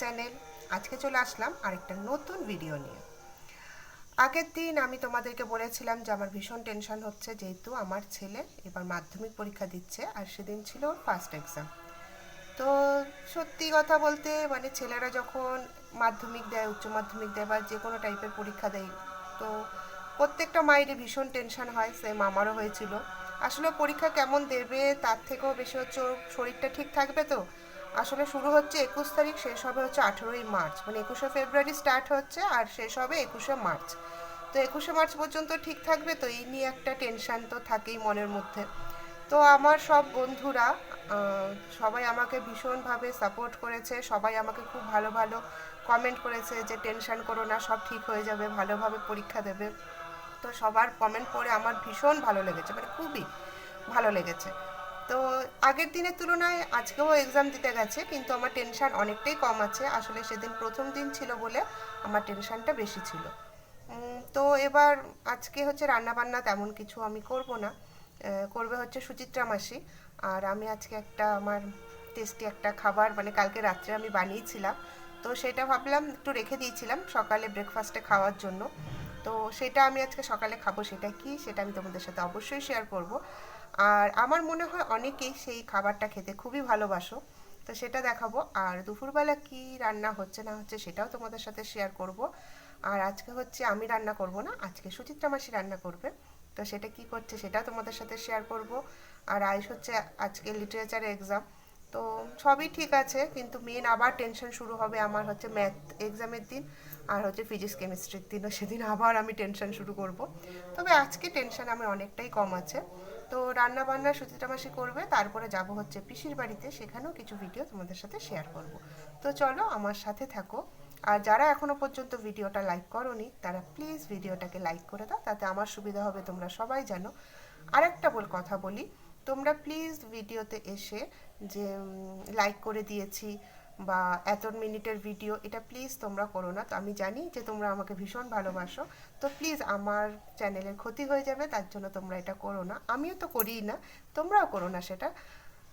Channel আজকে চলে আসলাম আরেকটা নতুন ভিডিও নিয়ে। আগের দিন আমি তোমাদেরকে বলেছিলাম যে আমার ভীষণ টেনশন হচ্ছে যেহেতু আমার ছেলে এবার মাধ্যমিক পরীক্ষা দিচ্ছে আর সেদিন ছিল ফার্স্ট এক্সাম তো সত্যি কথা বলতে মানে ছেলেরা যখন মাধ্যমিক দেয়, উচ্চ মাধ্যমিক দেয় বা যে কোনো টাইপের পরীক্ষা দেয়, তো প্রত্যেকটা মায়েরই ভীষণ টেনশন হয় সেম আমারও হয়েছিল। আসলে পরীক্ষা কেমন দেবে তার থেকেও বেশি হচ্ছে শরীরটা ঠিক থাকবে তো? আসলে শুরু হচ্ছে একুশ তারিখ, শেষ হবে হচ্ছে আঠেরোই মার্চ। মানে একুশে ফেব্রুয়ারি স্টার্ট হচ্ছে আর শেষ হবে একুশে মার্চ। তো একুশে মার্চ পর্যন্ত ঠিক থাকবে তো? এই নিয়ে একটা টেনশান তো থাকেই মনের মধ্যে। তো আমার সব বন্ধুরা সবাই আমাকে ভীষণভাবে সাপোর্ট করেছে। সবাই আমাকে খুব ভালো ভালো কমেন্ট করেছে যে টেনশান করো না, সব ঠিক হয়ে যাবে, ভালোভাবে পরীক্ষা দেবে। তো সবার কমেন্ট পড়ে আমার ভীষণ ভালো লেগেছে মানে খুবই ভালো লেগেছে। তো আগের দিনের তুলনায় আজকেও এক্সাম দিতে গেছে, কিন্তু আমার টেনশন অনেকটাই কম আছে। আসলে সেদিন প্রথম দিন ছিল বলে আমার টেনশনটা বেশি ছিল। তো এবার আজকে হচ্ছে রান্না বান্না তেমন কিছু আমি করব না। করবে হচ্ছে সুচিত্রা মাসি। আর আমি আজকে একটা আমার টেস্টি একটা খাবার মানে কালকে রাত্রে আমি বানিয়েছিলাম। তো সেটা ভাবলাম একটু রেখে দিয়েছিলাম সকালে ব্রেকফাস্টে খাওয়ার জন্য। তো সেটা আমি আজকে সকালে খাব, সেটা কি সেটা আমি তোমাদের সাথে অবশ্যই শেয়ার করব। আর আমার মনে হয় অনেকেই সেই খাবারটা খেতে খুবই ভালোবাসো। তো সেটা দেখাবো। আর দুপুরবেলা কি রান্না হচ্ছে না হচ্ছে সেটাও তোমাদের সাথে শেয়ার করব। আর আজকে হচ্ছে আমি রান্না করব না, আজকে সুচিত্রা মাসি রান্না করবে। তো সেটা কি করছে সেটা তোমাদের সাথে শেয়ার করব। আর আয়ুষ হচ্ছে আজকে লিটারেচার এক্সাম তো সবই ঠিক আছে, কিন্তু মেন আবার টেনশন শুরু হবে আমার হচ্ছে ম্যাথ এক্সামের দিন আর হচ্ছে ফিজিক্স কেমিস্ট্রির দিনও। সেদিন আবার আমি টেনশন শুরু করব। তবে আজকে টেনশন আমার অনেকটাই কম আছে। তো রান্না বান্না সুচিত্রা মাসি করবে, তারপরে যাব হচ্ছে পিসির বাড়িতে, সেখানেও কিছু ভিডিও তোমাদের সাথে শেয়ার করব। তো চলো আমার সাথে থাকো। আর যারা এখনও পর্যন্ত ভিডিওটা লাইক করনি, তারা প্লিজ ভিডিওটাকে লাইক করে দাও, তাতে আমার সুবিধা হবে, তোমরা সবাই জানো। আরেকটা বল কথা বলি, তোমরা প্লিজ ভিডিওতে এসে যে লাইক করে দিয়েছি বা এত মিনিটের ভিডিও, এটা প্লিজ তোমরা করো না। তো আমি জানি যে তোমরা আমাকে ভীষণ ভালোবাসো। তো প্লিজ আমার চ্যানেলের ক্ষতি হয়ে যাবে, তার জন্য তোমরা এটা করো না। আমিও তো করিই না, তোমরাও করো না সেটা।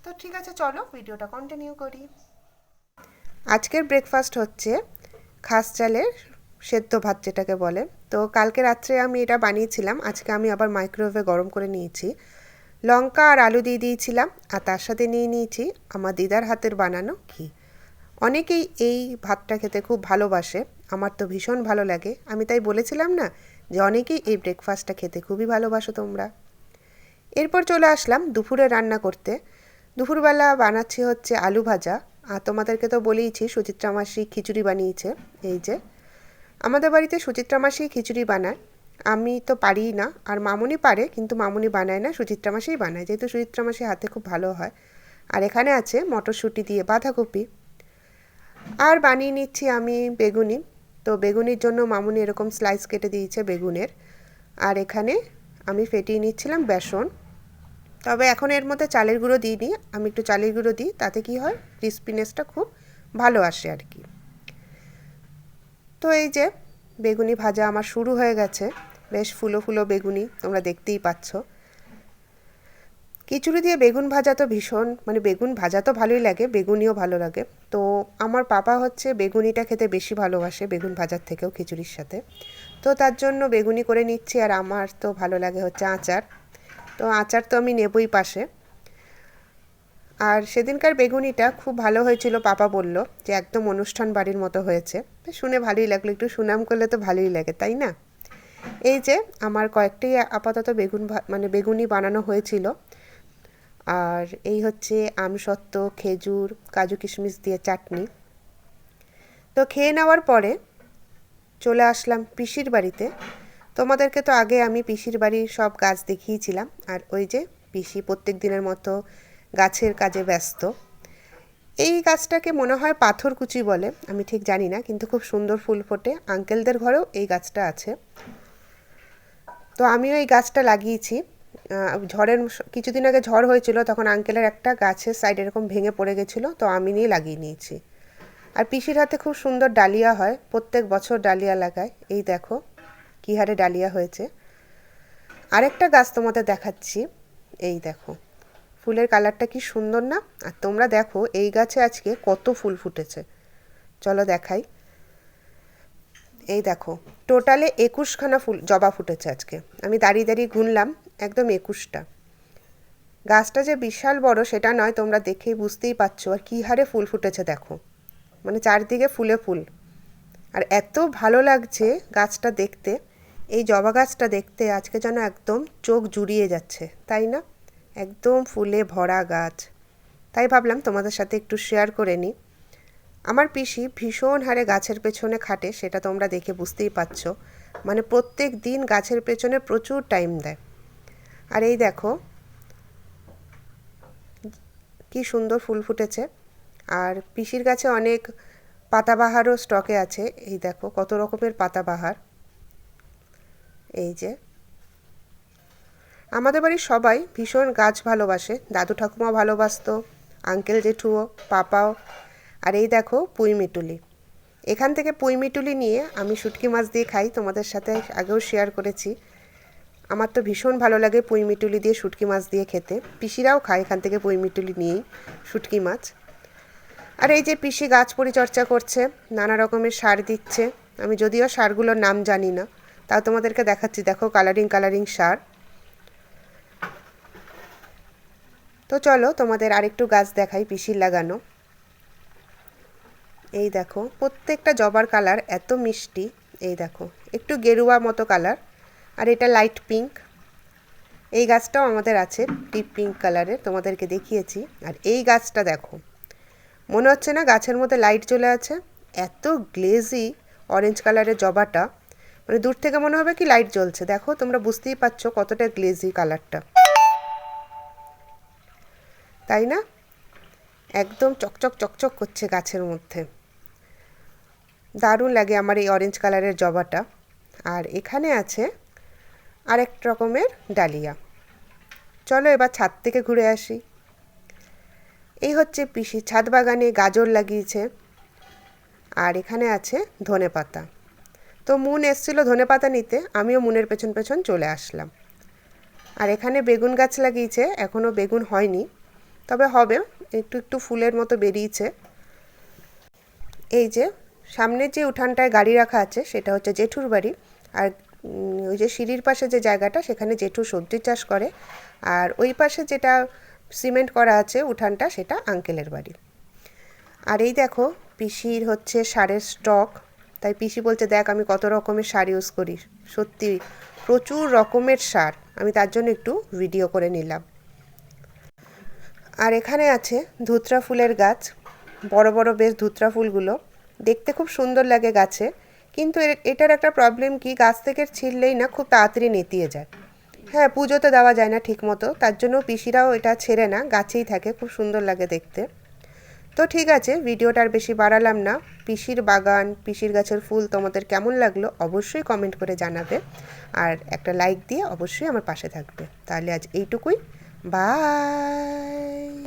তো ঠিক আছে, চলো ভিডিওটা কন্টিনিউ করি। আজকের ব্রেকফাস্ট হচ্ছে খাস চালের সেদ্ধ ভাত যেটাকে বলে। তো কালকে রাত্রে আমি এটা বানিয়েছিলাম, আজকে আমি আবার মাইক্রোওয়েভে গরম করে নিয়েছি। লঙ্কা আর আলু দিয়ে দিয়েছিলাম, আর তার সাথে নিয়ে নিয়েছি আমার দিদার হাতের বানানো ঘি। অনেকেই এই ভাতটা খেতে খুব ভালোবাসে। আমার তো ভীষণ ভালো লাগে। আমি তাই বলেছিলাম না যে অনেকেই এই ব্রেকফাস্টটা খেতে খুবই ভালোবাসো তোমরা। এরপর চলে আসলাম দুপুরে রান্না করতে। দুপুরবেলা বানাচ্ছি হচ্ছে আলু ভাজা। আর তোমাদেরকে তো বলেইছি সুচিত্রা মাসি খিচুড়ি বানিয়েছে। এই যে, আমাদের বাড়িতে সুচিত্রা মাসি খিচুড়ি বানায়। আমি তো পারি না। আর মামুনি পারে, কিন্তু মামুনি বানায় না, সুচিত্রা মাসিই বানায়। যেহেতু সুচিত্রা মাসি হাতে খুব ভালো হয়। আর এখানে আছে মটরশুঁটি দিয়ে বাঁধাকপি। আর বানিয়ে নিচ্ছি আমি বেগুনি। তো বেগুনির জন্য মামুনি এরকম স্লাইস কেটে দিয়েছে বেগুনের। আর এখানে আমি ফেটিয়ে নিচ্ছিলাম বেসন। তবে এখন এর মধ্যে চালের গুঁড়ো দিইনি আমি একটু চালের গুঁড়ো দিই, তাতে কি হয়? ক্রিস্পিনেসটা খুব ভালো আসে আর কি। তো এই যে বেগুনি ভাজা আমার শুরু হয়ে গেছে। বেশ ফুলো ফুলো বেগুনি তোমরা দেখতেই পাচ্ছ। খিচুড়ি দিয়ে বেগুন ভাজা তো ভীষণ মানে বেগুন ভাজা তো ভালোই লাগে, বেগুনিও ভালো লাগে। তো আমার পাপা হচ্ছে বেগুনিটা খেতে বেশি ভালোবাসে, বেগুন ভাজার থেকেও খিচুড়ির সাথে। তো তার জন্য বেগুনি করে নিচ্ছি, আর আমার তো ভালো লাগে হচ্ছে আচার। তো আচার তো আমি নেবই পাশে। আর সেদিনকার বেগুনিটা খুব ভালো হয়েছিল, পাপা বলল যে একদম অনুষ্ঠান বাড়ির মতো হয়েছে। শুনে ভালোই লাগল, একটু সুনাম করলে তো ভালোই লাগে, তাই না? এই যে আমার কয়েকটি আপাতত বেগুন মানে বেগুনি বানানো হয়েছিল আর এই হচ্ছে আমসত্ত্ব খেজুর, কাজু কিশমিশ দিয়ে চাটনি। তো খেয়ে নেওয়ার পরে চলে আসলাম পিসির বাড়িতে। তোমাদেরকে তো আগে আমি পিসির বাড়ির সব গাছ দেখিয়েছিলাম। আর ওই যে পিসি প্রত্যেক দিনের মতো গাছের কাজে ব্যস্ত। এই গাছটাকে মনে হয় পাথরকুচি বলে, আমি ঠিক জানি না, কিন্তু খুব সুন্দর ফুল ফোটে। আঙ্কেলদের ঘরেও এই গাছটা আছে। তো আমিও এই গাছটা লাগিয়েছি। ঝড়ের কিছুদিন আগে ঝড় হয়েছিল, তখন আঙ্কেলের একটা গাছের সাইড এরকম ভেঙে পড়ে গেছিল, তো আমি নিয়ে লাগিয়ে নিয়েছি। আর পিসির হাতে খুব সুন্দর ডালিয়া হয়, প্রত্যেক বছর ডালিয়া লাগায়। এই দেখো, কী হারে ডালিয়া হয়েছে। আরেকটা গাছ তোমাদের দেখাচ্ছি, এই দেখো। ফুলের কালারটা কি সুন্দর না? আর তোমরা দেখো, এই গাছে আজকে কত ফুল ফুটেছে। চলো দেখাই। এই দেখো টোটালে একুশখানা ফুল, জবা ফুটেছে আজকে। আমি দাঁড়িয়ে দাঁড়িয়ে গুনলাম, একদম একুশটা। গাছটা যে বিশাল বড়, সেটা নয়, তোমরা দেখেই বুঝতেই পারছ। আর কী হারে ফুল ফুটেছে দেখো। মানে চারদিকে ফুলে ফুল। আর এত ভালো লাগছে গাছটা দেখতে। এই জবা গাছটা দেখতে আজকে যেন একদম চোখ জুড়িয়ে যাচ্ছে, তাই না? একদম ফুলে ভরা গাছ। তাই ভাবলাম তোমাদের সাথে একটু শেয়ার করে নিই। আমার পিসি ভীষণ হারে গাছের পেছনে খাটে, সেটা তোমরা দেখে বুঝতেই পারছ। মানে প্রত্যেক দিন গাছের পেছনে প্রচুর টাইম দেয়। আর এই দেখো, কি সুন্দর ফুল ফুটেছে। আর পিসির গাছে অনেক পাতাবাহারও স্টকে আছে। এই দেখো, কত রকমের পাতাবাহার। এই যে, আমাদের বাড়ির সবাই ভীষণ গাছ ভালোবাসে। দাদু ঠাকুমা ভালোবাসতো আঙ্কেল জেঠুও, পাপাও। আর এই দেখো পুঁই মিটুলি। এখান থেকে পুঁই মিটুলি নিয়ে আমি শুটকি মাছ দিয়ে খাই, তোমাদের সাথে আগেও শেয়ার করেছি। আমার তো ভীষণ ভালো লাগে পুঁই মিটুলি দিয়ে শুটকি মাছ দিয়ে খেতে। পিসিরাও খায় এখান থেকে পুঁই মিটুলি নিয়েই শুটকি মাছ। আর এই যে পিসি গাছ পরিচর্যা করছে, নানা রকমের সার দিচ্ছে। আমি যদিও সারগুলোর নাম জানি না, তাও তোমাদেরকে দেখাচ্ছি, দেখো কালারিং কালারিং সার। তো চলো তোমাদের আরেকটু গাছ দেখাই পিসির লাগানো। এই দেখো, প্রত্যেকটা জবার কালার এত মিষ্টি। এই দেখো, একটু গেরুয়া মতো কালার, আর এটা লাইট পিঙ্ক এই গাছটাও আমাদের আছে ডিপ পিঙ্ক কালারের তোমাদেরকে দেখিয়েছি। আর এই গাছটা দেখো, মনে হচ্ছে না গাছের মধ্যে লাইট চলে আছে। এত গ্লেজি অরেঞ্জ কালারের জবাটা মানে দূর থেকে মনে হবে কি লাইট জ্বলছে। দেখো, তোমরা বুঝতেই পারছ কতটা গ্লেজি কালারটা তাই না? একদম চকচক চকচক করছে গাছের মধ্যে। দারুণ লাগে আমার এই অরেঞ্জ কালারের জবাটা। আর এখানে আছে আরেক রকমের ডালিয়া। চলো এবার ছাদ থেকে ঘুরে আসি। এই হচ্ছে পিসি, ছাদ বাগানে গাজর লাগিয়েছে। আর এখানে আছে ধনে পাতা। তো মুন এসছিল ধনে পাতা নিতে, আমিও মুনের পেছন পেছন চলে আসলাম। আর এখানে বেগুন গাছ লাগিয়েছে এখনও বেগুন হয়নি। তবে হবে, একটু একটু ফুলের মতো বেরিয়েছে। এই যে সামনের যে উঠানটায় গাড়ি রাখা আছে, সেটা হচ্ছে জেঠুর বাড়ি। আর ওই যে সিঁড়ির পাশে যে জায়গাটা, সেখানে জেঠু সবজি চাষ করে। আর ওই পাশে যেটা সিমেন্ট করা আছে, উঠানটা, সেটা আঙ্কেলের বাড়ি। আর এই দেখো, পিসির হচ্ছে সারের স্টক। তাই পিসি বলছে, দেখ, আমি কত রকমের সার ইউজ করি। সত্যি, প্রচুর রকমের সার। আমি তার জন্য একটু ভিডিও করে নিলাম। আর এখানে আছে ধুতরা ফুলের গাছ। বড় বড় বেশ ধুতরা ফুলগুলো। দেখতে খুব সুন্দর লাগে গাছে। কিন্তু এটার একটা প্রবলেম কি, গাছ থেকে ছিঁড়লেই না খুব তাড়াতাড়ি নেতিয়ে যায়। হ্যাঁ পুজোতে দেওয়া যায় না ঠিক মতো তার জন্য পিসিরাও এটা ছেড়ে না, গাছেই থাকে, খুব সুন্দর লাগে দেখতে। তো ঠিক আছে, ভিডিওটা আর বেশি বাড়ালাম না। পিসির বাগান, পিসির গাছের ফুল তোমাদের কেমন লাগল অবশ্যই কমেন্ট করে জানাবে। আর একটা লাইক দিয়ে অবশ্যই আমার পাশে থাকবে। তাহলে আজ এইটুকুই। বাই